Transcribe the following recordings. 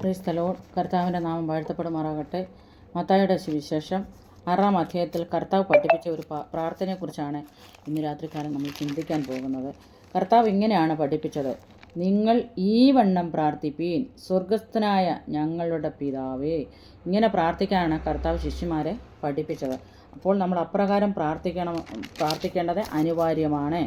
ക്രൈസ് തലോൺ കർത്താവിന്റെ നാമം വാഴ്ത്തപ്പെടുമാറാകട്ടെ. മത്തായുടെ സുവിശേഷം ആറാം അധ്യായത്തിൽ കർത്താവ് പഠിപ്പിച്ച ഒരു പ്രാർത്ഥനയെക്കുറിച്ചാണ് ഇന്ന് രാത്രിക്കാലം നമ്മൾ ചിന്തിക്കാൻ പോകുന്നത്. കർത്താവ് ഇങ്ങനെയാണ് പഠിപ്പിച്ചത്. നിങ്ങൾ ഈ വണ്ണം പ്രാർത്ഥിപ്പീൻ സ്വർഗസ്ഥനായ ഞങ്ങളുടെ പിതാവേ. ഇങ്ങനെ പ്രാർത്ഥിക്കാനാണ് കർത്താവ് ശിഷ്യന്മാരെ പഠിപ്പിച്ചത്. അപ്പോൾ നമ്മൾ അപ്രകാരം പ്രാർത്ഥിക്കണം പ്രാർത്ഥിക്കേണ്ടത് അനിവാര്യമാണ്.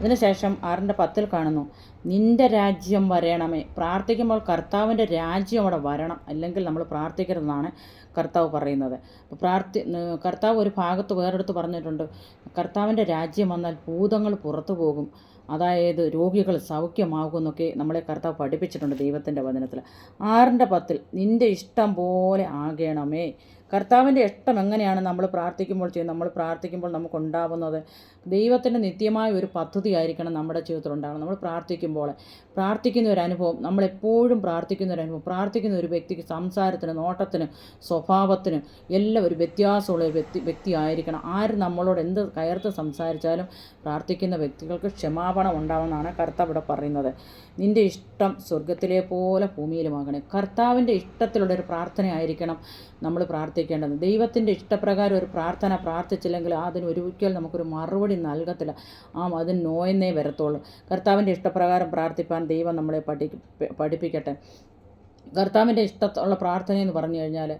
അതിനുശേഷം ആറിന്റെ പത്തിൽ കാണുന്നു നിന്റെ രാജ്യം വരണമേ. പ്രാർത്ഥിക്കുമ്പോൾ കർത്താവിന്റെ രാജ്യം അവിടെ വരണം. അല്ലെങ്കിൽ നമ്മൾ പ്രാർത്ഥിക്കരുതെന്നാണ് കർത്താവ് പറയുന്നത്. അപ്പോൾ പ്രാർത്ഥി കർത്താവ് ഒരു ഭാഗത്ത് വേറെടുത്ത് പറഞ്ഞിട്ടുണ്ട് കർത്താവിന്റെ രാജ്യം വന്നാൽ ഭൂതങ്ങൾ പുറത്തു പോകും. അതായത് രോഗികൾ സൗഖ്യമാകുമെന്നൊക്കെ നമ്മളെ കർത്താവ് പഠിപ്പിച്ചിട്ടുണ്ട് ദൈവത്തിന്റെ വചനത്തിൽ ആറിന്റെ പത്തിൽ നിന്റെ ഇഷ്ടം പോലെ ആകണമേ. കർത്താവിന്റെ ഇഷ്ടം എങ്ങനെയാണ് നമ്മൾ പ്രാർത്ഥിക്കുമ്പോൾ ചെയ്യുന്നത്? നമ്മൾ പ്രാർത്ഥിക്കുമ്പോൾ നമുക്കുണ്ടാവുന്നത് ദൈവത്തിന്റെ നിത്യമായ ഒരു പദ്ധതി ആയിരിക്കണം നമ്മുടെ ജീവിതത്തിൽ ഉണ്ടാകണം നമ്മൾ പ്രാർത്ഥിക്കുമ്പോൾ പ്രാർത്ഥിക്കുന്ന ഒരു അനുഭവം നമ്മളെപ്പോഴും പ്രാർത്ഥിക്കുന്ന ഒരു അനുഭവം പ്രാർത്ഥിക്കുന്ന ഒരു വ്യക്തിക്ക് സംസാരത്തിന് നോട്ടത്തിന് സ്വഭാവത്തിന് എല്ലാം ഒരു വ്യത്യാസമുള്ള ഒരു വ്യക്തി വ്യക്തി ആയിരിക്കണം ആര് നമ്മളോട് എന്ത് കയർത്ത് സംസാരിച്ചാലും പ്രാർത്ഥിക്കുന്ന വ്യക്തികൾക്ക് ക്ഷമാപണം ഉണ്ടാവുമെന്നാണ് കർത്താവ് ഇവിടെ പറയുന്നത്. നിന്റെ ഇഷ്ടം സ്വർഗത്തിലെ പോലെ ഭൂമിയിലുമാകണേ. കർത്താവിന്റെ ഇഷ്ടത്തിലുള്ളൊരു പ്രാർത്ഥനയായിരിക്കണം നമ്മൾ പ്രാർത്ഥിക്കേണ്ടത്. ദൈവത്തിന്റെ ഇഷ്ടപ്രകാരം ഒരു പ്രാർത്ഥന പ്രാർത്ഥിച്ചില്ലെങ്കിൽ അതിന് ഒരിക്കൽ നമുക്കൊരു മറുപടി നൽകത്തില്ല. ആ അതിന് നോയെന്നേ വരത്തുള്ളൂ. കർത്താവിന്റെ ഇഷ്ടപ്രകാരം പ്രാർത്ഥിപ്പാൻ ദൈവം നമ്മളെ പഠി പഠിപ്പിക്കട്ടെ. കർത്താവിന്റെ ഇഷ്ടത്തുള്ള പ്രാർത്ഥന എന്ന് പറഞ്ഞു കഴിഞ്ഞാൽ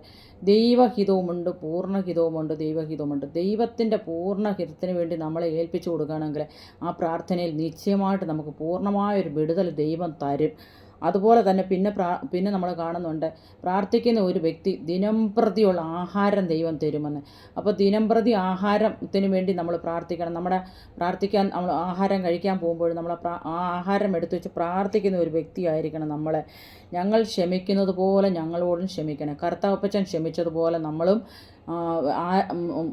ദൈവഹിതവുമുണ്ട് പൂർണഹിതവുമുണ്ട് ദൈവഹിതവുമുണ്ട്. ദൈവത്തിന്റെ പൂർണഹിതത്തിന് വേണ്ടി നമ്മളെ ഏൽപ്പിച്ചു കൊടുക്കുകയാണെങ്കിൽ ആ പ്രാർത്ഥനയിൽ നിശ്ചയമായിട്ട് നമുക്ക് പൂർണമായൊരു വിടുതൽ ദൈവം തരും. അതുപോലെ തന്നെ പിന്നെ പ്രാ പിന്നെ നമ്മൾ കാണുന്നുണ്ട് പ്രാർത്ഥിക്കുന്ന ഒരു വ്യക്തി ദിനംപ്രതിയുള്ള ആഹാരം ദൈവം തരുമെന്ന്. അപ്പോൾ ദിനംപ്രതി ആഹാരത്തിന് വേണ്ടി നമ്മൾ പ്രാർത്ഥിക്കണം. നമ്മുടെ പ്രാർത്ഥിക്കാൻ നമ്മൾ ആഹാരം കഴിക്കാൻ പോകുമ്പോൾ നമ്മൾ ആ ആഹാരം എടുത്തു വെച്ച് പ്രാർത്ഥിക്കുന്ന ഒരു വ്യക്തിയായിരിക്കണം നമ്മളെ ഞങ്ങൾ ക്ഷമിക്കുന്നത് പോലെ ഞങ്ങളോടും ക്ഷമിക്കണം. കർത്താവപ്പച്ചൻ ക്ഷമിച്ചതുപോലെ നമ്മളും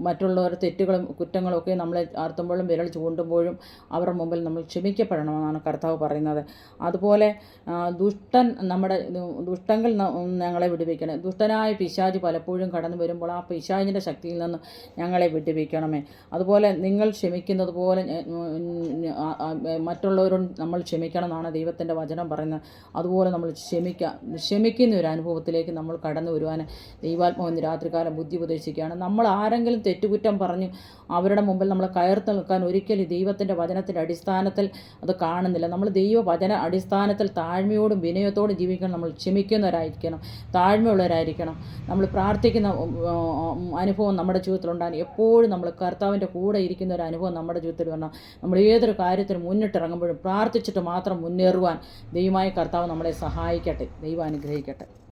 മറ്റുള്ളവർ തെറ്റുകളും കുറ്റങ്ങളും ഒക്കെ നമ്മളെ ആർത്തുമ്പോഴും വിരൽ ചൂണ്ടുമ്പോഴും അവരുടെ മുമ്പിൽ നമ്മൾ ക്ഷമിക്കപ്പെടണമെന്നാണ് കർത്താവ് പറയുന്നത്. അതുപോലെ ദുഷ്ടൻ നമ്മുടെ ദുഷ്ടങ്ങൾ ഞങ്ങളെ വിടുവിക്കണേ ദുഷ്ടനായ പിശാജ് പലപ്പോഴും കടന്നു വരുമ്പോൾ ആ പിശാജിന്റെ ശക്തിയിൽ നിന്ന് ഞങ്ങളെ വിടുവിക്കണമേ. അതുപോലെ നിങ്ങൾ ക്ഷമിക്കുന്നത് പോലെ മറ്റുള്ളവരോട് നമ്മൾ ക്ഷമിക്കണം എന്നാണ് ദൈവത്തിന്റെ വചനം പറയുന്നത്. അതുപോലെ നമ്മൾ ക്ഷമിക്കുക ക്ഷമിക്കുന്ന ഒരു അനുഭവത്തിലേക്ക് നമ്മൾ കടന്നു വരുവാൻ ദൈവാത്മാവ് രാത്രികാലം ബുദ്ധി ഉപദേശിക്കുകയാണ് നമ്മൾ ആരെങ്കിലും തെറ്റുകുറ്റം പറഞ്ഞ് അവരുടെ മുമ്പിൽ നമ്മൾ കയർത്ത് നിൽക്കാൻ ഒരിക്കലും ദൈവത്തിന്റെ വചനത്തിന്റെ അടിസ്ഥാനത്തിൽ അത് കാണുന്നില്ല. നമ്മൾ ദൈവവചന അടിസ്ഥാനത്തിൽ താഴ്മയോടും വിനയത്തോടും ജീവിക്കാൻ നമ്മൾ ക്ഷമിക്കുന്നവരായിരിക്കണം. താഴ്മയുള്ളവരായിരിക്കണം. നമ്മൾ പ്രാർത്ഥിക്കുന്ന അനുഭവം നമ്മുടെ ജീവിതത്തിലുണ്ടാകും എപ്പോഴും നമ്മൾ കർത്താവിന്റെ കൂടെ ഇരിക്കുന്ന ഒരു അനുഭവം നമ്മുടെ ജീവിതത്തിൽ വരണം. നമ്മൾ ഏതൊരു കാര്യത്തിന് മുന്നിട്ടിറങ്ങുമ്പോഴും പ്രാർത്ഥിച്ചിട്ട് മാത്രം മുന്നേറുവാൻ ദൈവമായ കർത്താവ് നമ്മളെ സഹായിക്കട്ടെ. ദൈവം അനുഗ്രഹിക്കട്ടെ.